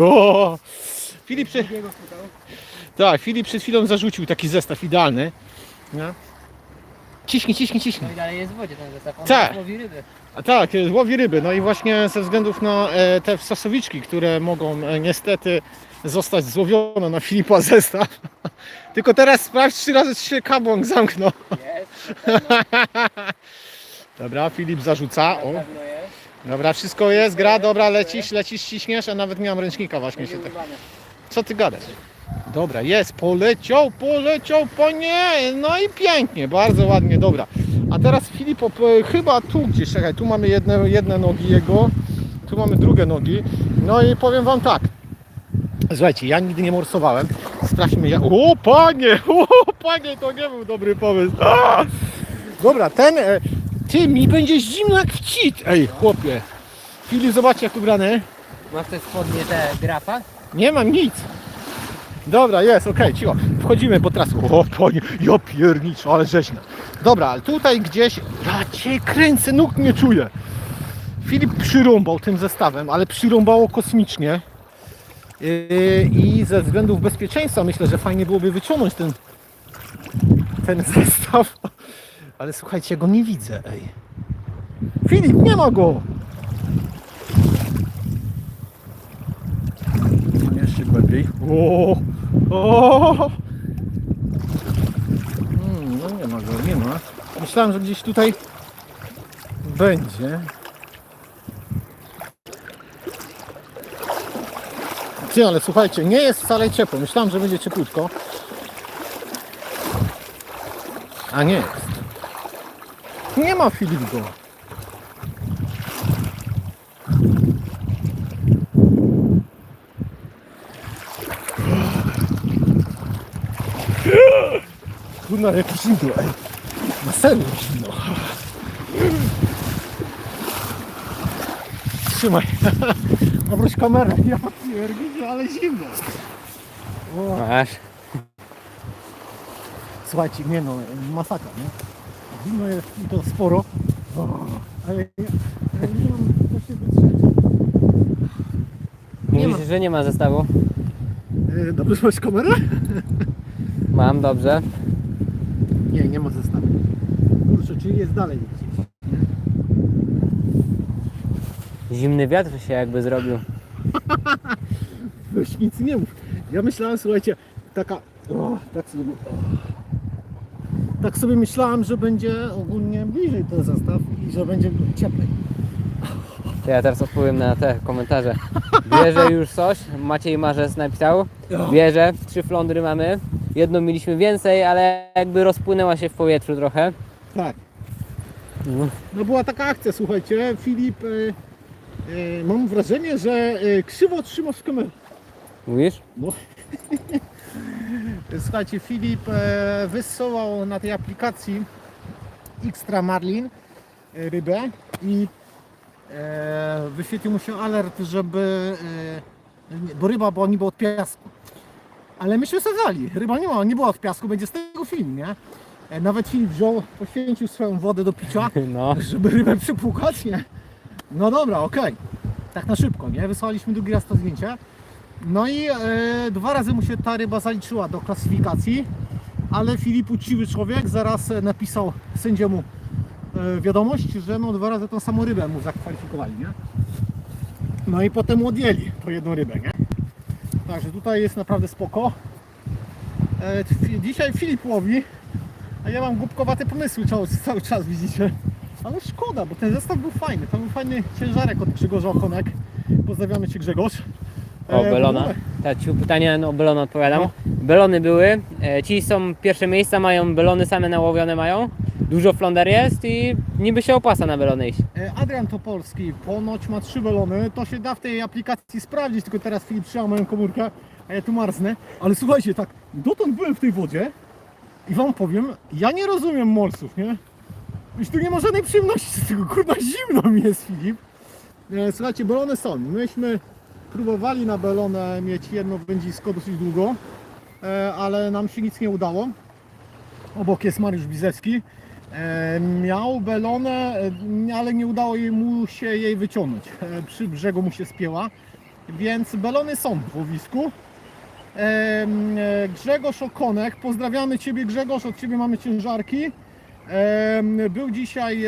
O! Filip, przy... tak, Filip przed chwilą zarzucił taki zestaw idealny. No. Ciśnij, ciśnij, ciśnij. No i dalej jest w wodzie ten zestaw, on Tak. łowi ryby. A tak, e, łowi ryby. No i właśnie ze względów na e, te sosowiczki, które mogą e, niestety zostać złowione na Filipa zestaw. Tylko teraz sprawdź trzy razy, czy się kabłąk zamknął. Jest, Dobra, Filip zarzuca. O, na pewno jest. Dobra, wszystko jest, gra, dobra, lecisz, lecisz, ciśniesz, a nawet miałem ręcznika właśnie się tak. Co ty gadasz? Dobra, jest, poleciał, poleciał, panie, no i pięknie, bardzo ładnie, dobra. A teraz Filip, chyba tu gdzieś, czekaj, tu mamy jedne, jedne nogi jego, tu mamy drugie nogi, no i powiem wam tak, słuchajcie, ja nigdy nie morsowałem, sprawdźmy, ja, o panie, o panie, to nie był dobry pomysł. A! Dobra, ten, e, ty, mi będzie zimno jak w cit, ej, chłopie. Filip, zobaczcie jak ubrany. Masz te spodnie, te grafa? Nie mam nic. Dobra, jest, okej, cicho. Wchodzimy po trasę. O, panie, ja pierniczo, ale rzeźna. Dobra, ale tutaj gdzieś, ja cię kręcę, nóg nie czuję. Filip przyrąbał tym zestawem, ale przyrąbało kosmicznie. Yy, I ze względów bezpieczeństwa myślę, że fajnie byłoby wyciągnąć ten, ten zestaw. Ale słuchajcie, ja go nie widzę, ej. Filip, nie ma go! Jeszcze głębiej. O, o. Hmm, no nie ma go, nie ma. Myślałem, że gdzieś tutaj będzie. Ty, ale słuchajcie, nie jest wcale ciepło. Myślałem, że będzie cieplutko. A nie jest. Nie ma Filip go. Kurna, jak zimno, ej. Na serio zimno. Trzymaj. Obróć kamerę. Ja pierdzielę, ale zimno. O, Masz. słuchajcie, nie no, masakra, nie? Zimno jest i to sporo. Ale ja, ja nie mam co się wytrzeć. Nie Mówisz, że nie ma zestawu? E, Dobrze, masz kamerę? Mam, dobrze. Nie, nie ma zestawu. Kurczę, czyli jest dalej gdzieś. Zimny wiatr się jakby zrobił. Weź nic nie mów. Ja myślałem, słuchajcie, taka. O, tak sobie. O, tak sobie myślałem, że będzie ogólnie bliżej ten zestaw i że będzie cieplej. To ja teraz odpowiem na te komentarze. Bierze już coś, Maciej Marzec napisał. Bierze, trzy flądry mamy. Jedną mieliśmy więcej, ale jakby rozpłynęła się w powietrzu trochę. Tak. No. No była taka akcja, słuchajcie. Filip, e, e, mam wrażenie, że e, krzywo trzymasz kamerę. Mówisz? No. Słuchajcie, Filip e, wysyłał na tej aplikacji Extra Marlin e, rybę i e, wyświetlił mu się alert, żeby. Bo ryba była niby od piasku. Ale myśmy sadzali. Ryba nie, ma, nie była w piasku, będzie z tego film, nie? Nawet Filip wziął, poświęcił swoją wodę do picia, No. żeby rybę przypłukać, nie? No dobra, okej. Tak na szybko, nie? Wysłaliśmy drugi raz to zdjęcie. No i e, dwa razy mu się ta ryba zaliczyła do klasyfikacji, ale Filip uczciwy człowiek zaraz e, napisał sędziemu e, wiadomość, że no dwa razy tą samą rybę mu zakwalifikowali, nie? No i potem odjęli tą jedną rybę, nie? Także tutaj jest naprawdę spoko. E, dzisiaj Filip łowi, a ja mam głupkowate pomysły cały, cały czas, widzicie? Ale szkoda, bo ten zestaw był fajny. To był fajny ciężarek od Grzegorza Okonek. Pozdrawiamy Cię Grzegorz. O, E, Belona. no, Tak, ci pytania no, o Belona odpowiadam. No. Belony były. E, ci są pierwsze miejsca, mają belony same nałowione mają. Dużo flonder jest i niby się opłaca na belony iść. E, Adrian Topolski ponoć ma trzy balony. To się da w tej aplikacji sprawdzić, tylko teraz Filip trzymał moją komórkę, a ja tu marznę. Ale słuchajcie, tak, dotąd byłem w tej wodzie i Wam powiem, ja nie rozumiem morsów, nie? Już tu nie ma żadnej przyjemności z tego, kurwa, zimno mi jest, Filip. E, Słuchajcie, balony są. Myśmy próbowali na balonę mieć jedno wędzisko dosyć długo, e, ale nam się nic nie udało. Obok jest Mariusz Bizecki. E, miał belonę, e, ale nie udało mu się jej wyciągnąć. Przy brzegu mu się spięła. więc balony są w łowisku. Grzegorz Okonek, pozdrawiamy Ciebie Grzegorz, od Ciebie mamy ciężarki. Był dzisiaj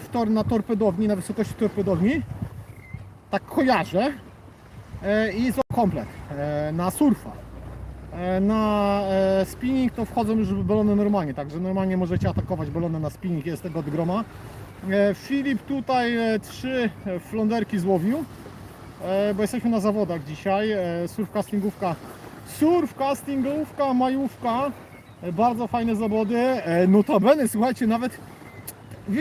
w tor, na torpedowni, na wysokości torpedowni. Tak kojarzę. E, I jest komplet e, na surfa. E, Na spinning to wchodzą już balony normalnie, także normalnie możecie atakować balony na spinning, jest tego od groma. Filip tutaj trzy flonderki złowił, bo jesteśmy na zawodach dzisiaj. E, Surfcastingówka, surfcastingówka, majówka, e, bardzo fajne zawody. Notabene, słuchajcie, nawet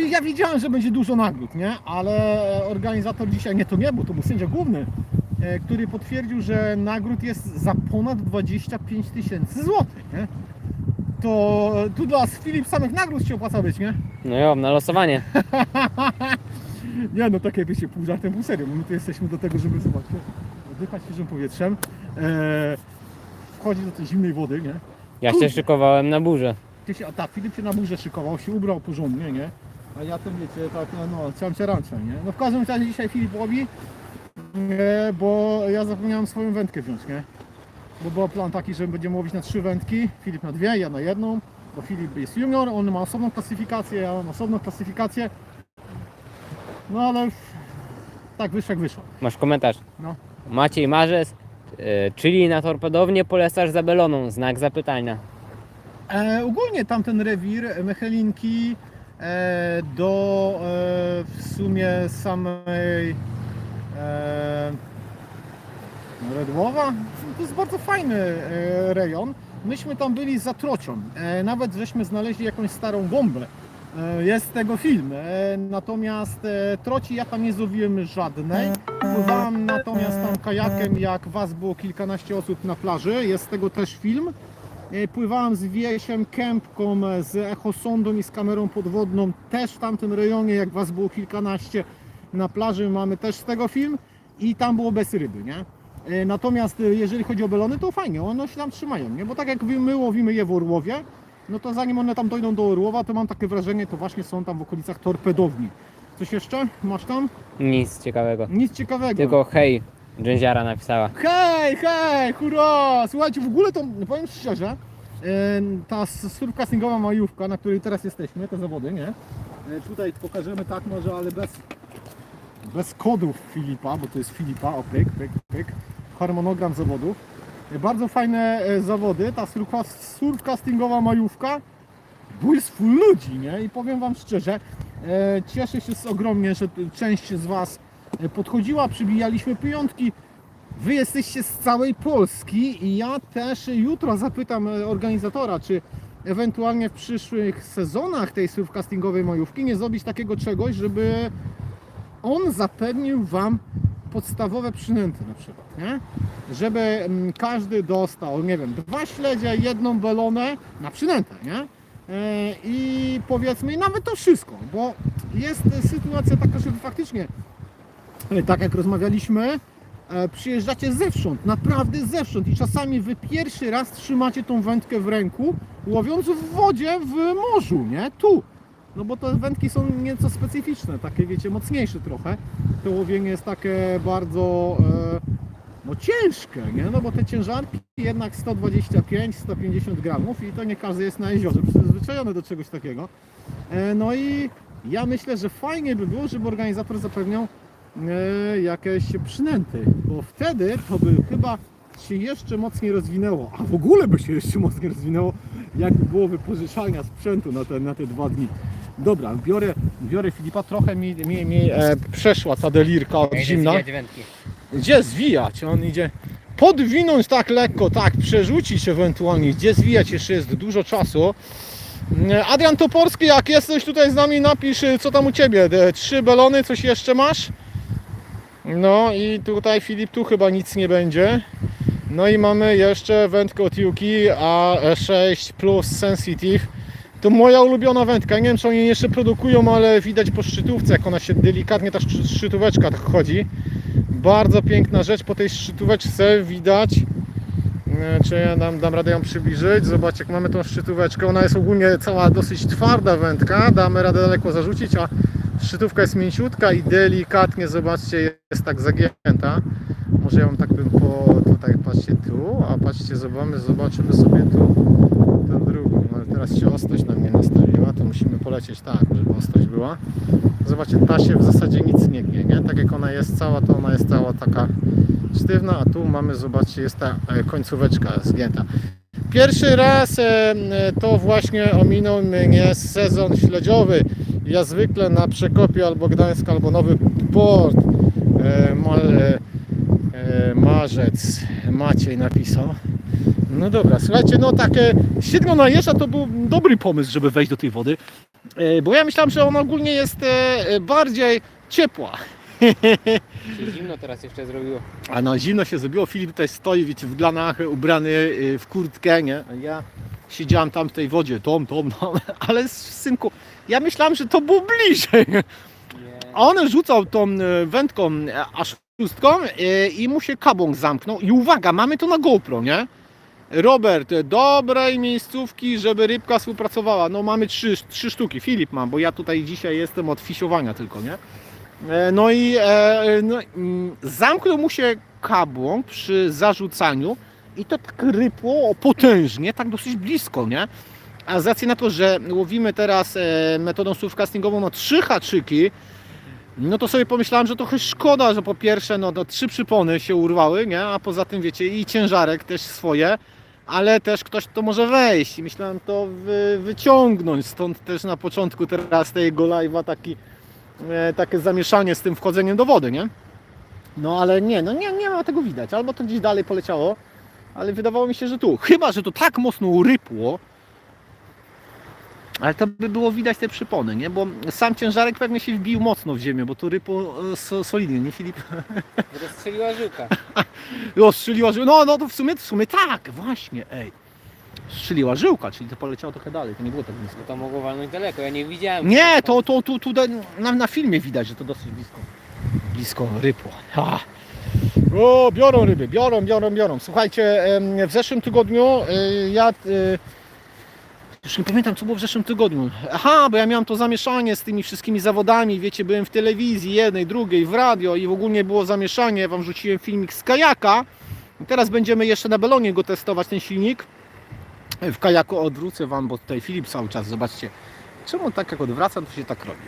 ja wiedziałem, że będzie dużo nagród, nie? Ale organizator dzisiaj, nie to nie, bo to był sędzia główny, który potwierdził, że nagród jest za ponad 25 tysięcy złotych, nie? To e, tu dla nas Filip samych nagród się opłaca być, nie? No jo, na losowanie. Nie no, takie wiecie, pół żartem, pół serio. My tu jesteśmy do tego, żeby zobaczcie, oddychać świeżym powietrzem, e, wchodzić do tej zimnej wody, nie? Ja się Kurde. szykowałem na burzę. Ty się, a tak, Filip się na burzę szykował, się ubrał porządnie, nie? A ja tam wiecie, tak, no, no ciamcia rancia, nie? No w każdym razie dzisiaj Filip łowi, e, bo ja zapomniałem swoją wędkę wziąć, nie? Bo był plan taki, że będziemy łowić na trzy wędki, Filip na dwie, ja na jedną, bo Filip jest junior, on ma osobną klasyfikację, ja mam osobną klasyfikację. No ale tak wyszło jak wyszło. Masz komentarz. No. Maciej Marzec, e, czyli na torpedownię polecasz za beloną? Znak zapytania. E, ogólnie tamten rewir Mechelinki e, do e, w sumie samej Redłowa to jest bardzo fajny e, rejon. Myśmy tam byli za trocią. E, nawet żeśmy znaleźli jakąś starą bombę. Jest tego film. Natomiast troci ja tam nie złowiłem żadnej. Pływałem natomiast tam kajakiem, jak was było kilkanaście osób na plaży. Jest z tego też film. Pływałem z Wiesiem, kępką, z echosondą i z kamerą podwodną też w tamtym rejonie, jak was było kilkanaście na plaży, mamy też z tego film i tam było bez ryby, nie? E, Natomiast e, jeżeli chodzi o belony, to fajnie, one się tam trzymają, nie? Bo tak jak my łowimy je w Orłowie, no to zanim one tam dojdą do Orłowa, to mam takie wrażenie, to właśnie są tam w okolicach torpedowni. Coś jeszcze? Masz tam? Nic ciekawego. Nic ciekawego. Tylko hej, dżęziara napisała. Hej, hej, hurra! Słuchajcie, w ogóle to powiem szczerze, e, ta surfcastingowa majówka, na której teraz jesteśmy, te zawody, nie? Tutaj pokażemy tak może, ale bez, bez kodów Filipa, bo to jest Filipa, o pyk, pyk, pyk, harmonogram zawodów. Bardzo fajne e, zawody, ta surfca- surfcastingowa majówka, błysk full ludzi, nie? I powiem Wam szczerze, e, cieszę się ogromnie, że część z Was e, podchodziła, przybijaliśmy piątki, Wy jesteście z całej Polski i ja też jutro zapytam organizatora, czy ewentualnie w przyszłych sezonach tej surfcastingowej majówki nie zrobić takiego czegoś, żeby on zapewnił Wam podstawowe przynęty na przykład, nie? Żeby mm, każdy dostał, nie wiem, dwa śledzie, jedną belonę na przynętę, nie? E, I powiedzmy, nawet to wszystko, bo jest sytuacja taka, że faktycznie, e, tak jak rozmawialiśmy, e, przyjeżdżacie zewsząd, naprawdę zewsząd i czasami wy pierwszy raz trzymacie tą wędkę w ręku, łowiąc w wodzie, w morzu, nie? Tu. No bo te wędki są nieco specyficzne, takie wiecie, mocniejsze trochę. To łowienie jest takie bardzo e, no ciężkie, nie? No bo te ciężarki jednak 125-150 gramów i to nie każdy jest na jeziorze przyzwyczajony do czegoś takiego. E, no i ja myślę, że fajnie by było, żeby organizator zapewniał e, jakieś przynęty, bo wtedy to by chyba się jeszcze mocniej rozwinęło, a w ogóle by się jeszcze mocniej rozwinęło, jakby było wypożyczalnia sprzętu na te, na te dwa dni. Dobra, biorę, biorę Filipa, trochę mi, mi, mi e, przeszła ta delirka od zimna. Gdzie zwijać? On idzie podwinąć tak lekko, tak, przerzucić ewentualnie, gdzie zwijać jeszcze jest dużo czasu. E, Adrian Toporski, jak jesteś tutaj z nami, napisz e, co tam u Ciebie. Trzy belony, coś jeszcze masz? No i tutaj Filip, tu chyba nic nie będzie. No i mamy jeszcze wędkę od Yuki A6 Plus Sensitive. To moja ulubiona wędka. Nie wiem, czy oni jeszcze produkują, ale widać po szczytówce, jak ona się delikatnie, ta szczy- szczytóweczka tak chodzi. Bardzo piękna rzecz. Po tej szczytóweczce widać, e, czy ja dam, dam radę ją przybliżyć. Zobaczcie, jak mamy tą szczytóweczkę. Ona jest ogólnie cała dosyć twarda wędka. Damy radę daleko zarzucić, a Szczytówka jest mięciutka i delikatnie, zobaczcie, jest tak zagięta. Może wam tak bym po tutaj, patrzcie tu, a patrzcie, zobaczymy, zobaczymy sobie tu tę drugą. Teraz się ostrość na mnie nastawiła, to musimy polecieć tak, żeby ostrość była. Zobaczcie, ta się w zasadzie nic nie gnie, nie? Tak jak ona jest cała, to ona jest cała taka sztywna, a tu mamy, zobaczcie, jest ta e, końcóweczka zgięta. Pierwszy raz e, to właśnie ominął mnie sezon śledziowy. Ja zwykle na Przekopie albo Gdańsk, albo Nowy Port e, marzec Maciej napisał. No dobra, słuchajcie, no takie siedmiu na jeża to był dobry pomysł, żeby wejść do tej wody. E, Bo ja myślałem, że ona ogólnie jest e, e, bardziej ciepła. Się zimno teraz jeszcze zrobiło. A no zimno się zrobiło, Filip tutaj stoi, wiecie, w glanach, ubrany w kurtkę, nie? Ja siedziałem tam w tej wodzie, tom, tom, tom, ale synku, ja myślałem, że to było bliżej. A on rzucał tą wędką aż szóstką i mu się kabong zamknął. I uwaga, mamy to na GoPro, nie? Robert, dobrej miejscówki, żeby rybka współpracowała. No mamy trzy, trzy sztuki, Filip mam, bo ja tutaj dzisiaj jestem od fisiowania tylko, nie? E, No i e, no, mm, zamknął mu się kabłąk przy zarzucaniu i to tak rypło potężnie, tak dosyć blisko, nie? A z racji na to, że łowimy teraz e, metodą surfcastingową no trzy haczyki, no to sobie pomyślałem, że trochę szkoda, że po pierwsze no, no trzy przypony się urwały, nie? A poza tym wiecie i ciężarek też swoje, ale też ktoś to może wejść i myślałem to wy, wyciągnąć, stąd też na początku teraz tego live'a taki e, takie zamieszanie z tym wchodzeniem do wody, nie? No ale nie, no nie, nie ma tego widać. Albo to gdzieś dalej poleciało, ale wydawało mi się, że tu. Chyba, że to tak mocno urypło, ale to by było widać te przypony, nie? Bo sam ciężarek pewnie się wbił mocno w ziemię, bo to rypło e, so, solidnie, nie Filip? Rozstrzeliła żyłka. O, strzeliła żyłka. No, no to w sumie, w sumie tak, właśnie, ej. Strzeliła żyłka, czyli to poleciało trochę dalej, to nie było tak blisko. To mogło walnąć daleko, ja nie widziałem. Nie, to, to, tu na, na filmie widać, że to dosyć blisko. Blisko rypło. Ha. O, biorą ryby, biorą, biorą, biorą. Słuchajcie, w zeszłym tygodniu y, ja. Już nie pamiętam, co było w zeszłym tygodniu. Aha, bo ja miałem to zamieszanie z tymi wszystkimi zawodami. Wiecie, byłem w telewizji jednej, drugiej, w radio i w ogóle było zamieszanie. Ja wam rzuciłem filmik z kajaka. I teraz będziemy jeszcze na belonie go testować, ten silnik. W kajaku odwrócę wam, bo tutaj Filip cały czas, zobaczcie. Czemu tak jak odwracam, to się tak robi.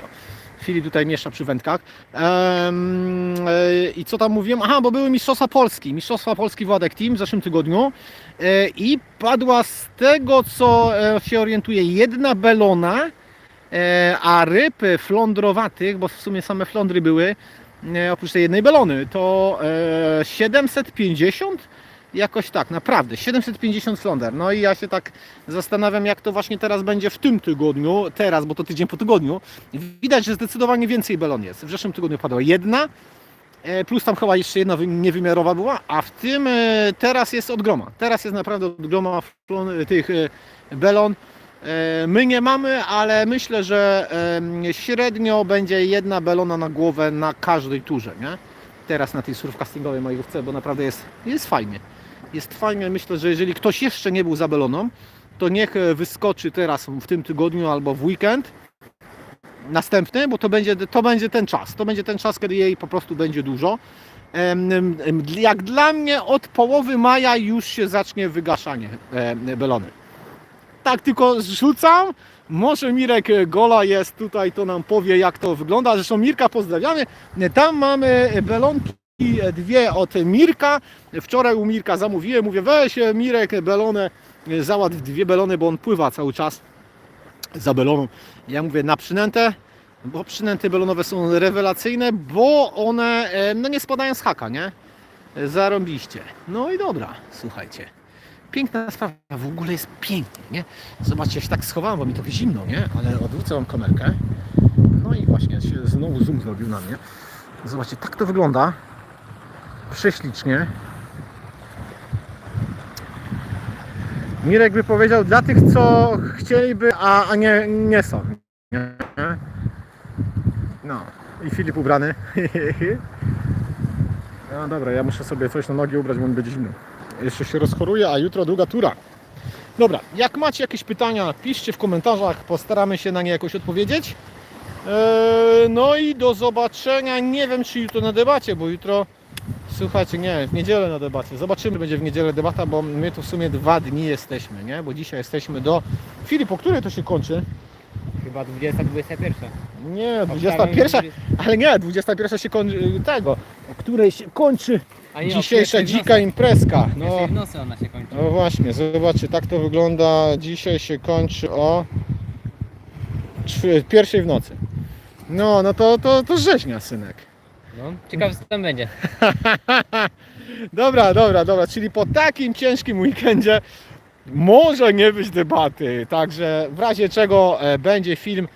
O. Filip tutaj miesza przy wędkach. Em, e, I co tam mówiłem? Aha, bo były Mistrzostwa Polski. Mistrzostwa Polski Władek Team w zeszłym tygodniu. E, I padła z tego, co e, się orientuje, jedna belona, e, a ryb flądrowatych, bo w sumie same flądry były, e, oprócz tej jednej belony, to e, 750 Jakoś tak, naprawdę. 750 flonder. No i ja się tak zastanawiam, jak to właśnie teraz będzie w tym tygodniu, teraz, bo to tydzień po tygodniu. Widać, że zdecydowanie więcej belon jest. W zeszłym tygodniu padła jedna, e, plus tam chyba jeszcze jedna wy- niewymiarowa była, a w tym e, teraz jest od groma. Teraz jest naprawdę od groma flon, tych e, belon. My nie mamy, ale myślę, że średnio będzie jedna belona na głowę na każdej turze, nie? Teraz na tej surfcastingowej majówce, bo naprawdę jest, jest fajnie. Jest fajnie, myślę, że jeżeli ktoś jeszcze nie był za beloną, to niech e, wyskoczy teraz w tym tygodniu albo w weekend następny, bo to będzie, to będzie ten czas. To będzie ten czas, kiedy jej po prostu będzie dużo. Jak dla mnie od połowy maja już się zacznie wygaszanie belony. Tak tylko zrzucam. Może Mirek e, Gola jest tutaj, to nam powie jak to wygląda. Zresztą Mirka pozdrawiamy. Tam mamy belonki e, dwie od Mirka. Wczoraj u Mirka zamówiłem, mówię weź e, Mirek belonę, e, załatw dwie belony, bo on pływa cały czas za beloną. Ja mówię na przynętę, bo przynęty belonowe są rewelacyjne, bo one e, no nie spadają z haka, nie? Zarąbiście. No i dobra, słuchajcie. Piękna sprawa, w ogóle jest pięknie, nie? Zobaczcie, ja się tak schowałem, bo mi trochę zimno, nie? Ale odwrócę wam kamerkę. No i właśnie się znowu zoom zrobił na mnie. Zobaczcie, tak to wygląda. Prześlicznie. Mirek by powiedział dla tych, co chcieliby, a, a nie, nie są. Nie? No. I Filip ubrany. No dobra, ja muszę sobie coś na nogi ubrać, bo mi będzie zimno. Jeszcze się rozchoruję, a jutro druga tura. Dobra, jak macie jakieś pytania, piszcie w komentarzach, postaramy się na nie jakoś odpowiedzieć. Eee, no i do zobaczenia. Nie wiem, czy jutro na debacie, bo jutro. Słuchajcie, nie, w niedzielę na debacie. Zobaczymy, będzie w niedzielę debata, bo my tu w sumie dwa dni jesteśmy, nie? Bo dzisiaj jesteśmy do. Filip, o której to się kończy? Chyba 20, 21. Nie, 21, ale nie, 21 się kończy tego, o której się kończy A nie, o dzisiejsza pierwszej w dzika nocy. imprezka. No. No, w nocy ona się kończy. no właśnie, zobaczcie, tak to wygląda. Dzisiaj się kończy o czw- pierwszej w nocy. No, no to, to, to rzeźnia, synek. No, ciekawe co tam będzie. Dobra, dobra, dobra, czyli po takim ciężkim weekendzie może nie być debaty, także w razie czego e, będzie film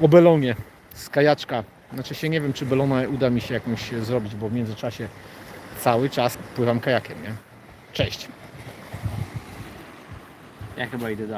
o Belonie z kajaczka. Znaczy się nie wiem, czy Belona uda mi się jakąś zrobić, bo w międzyczasie cały czas pływam kajakiem, nie? Cześć! Ja chyba idę do